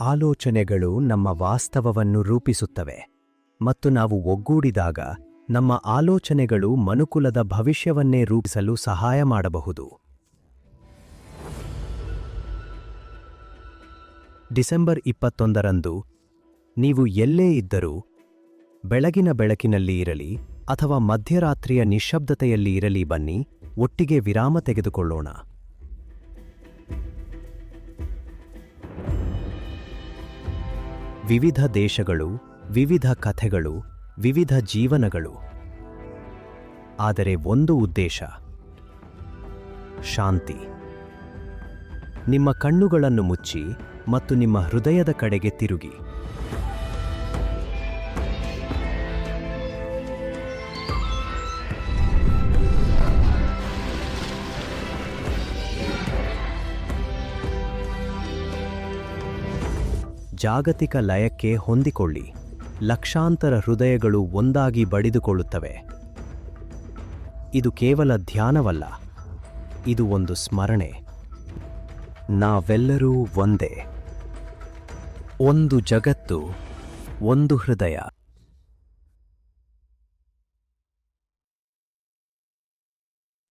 ಆಲೋಚನೆಗಳು ನಮ್ಮ ವಾಸ್ತವವನ್ನು ರೂಪಿಸುತ್ತವೆ ಮತ್ತು ನಾವು ಒಗ್ಗೂಡಿದಾಗ ನಮ್ಮ ಆಲೋಚನೆಗಳು ಮನುಕುಲದ ಭವಿಷ್ಯವನ್ನೇ ರೂಪಿಸಲು ಸಹಾಯ ಮಾಡಬಹುದು. ಡಿಸೆಂಬರ್ ಇಪ್ಪತ್ತೊಂದರಂದು ನೀವು ಎಲ್ಲೇ ಇದ್ದರೂ ಬೆಳಗಿನ ಬೆಳಕಿನಲ್ಲಿ ಇರಲಿ ಅಥವಾ ಮಧ್ಯರಾತ್ರಿಯ ನಿಶ್ಶಬ್ದತೆಯಲ್ಲಿ ಇರಲಿ ಬನ್ನಿ, ಒಟ್ಟಿಗೆ ವಿರಾಮ ತೆಗೆದುಕೊಳ್ಳೋಣ. ವಿವಿಧ ದೇಶಗಳು, ವಿವಿಧ ಕಥೆಗಳು, ವಿವಿಧ ಜೀವನಗಳು. ಆದರೆ ಒಂದು ಉದ್ದೇಶ. ಶಾಂತಿ. ನಿಮ್ಮ ಕಣ್ಣುಗಳನ್ನು ಮುಚ್ಚಿ ಮತ್ತು ನಿಮ್ಮ ಹೃದಯದ ಕಡೆಗೆ ತಿರುಗಿ. ಜಾಗತಿಕ ಲಯಕ್ಕೆ ಹೊಂದಿಕೊಳ್ಳಿ. ಲಕ್ಷಾಂತರ ಹೃದಯಗಳು ಒಂದಾಗಿ ಬಡಿದುಕೊಳ್ಳುತ್ತವೆ. ಇದು ಕೇವಲ ಧ್ಯಾನವಲ್ಲ. ಇದು ಒಂದು ಸ್ಮರಣೆ. ನಾವೆಲ್ಲರೂ ಒಂದೇ. ಒಂದು ಜಗತ್ತು, ಒಂದು ಹೃದಯ.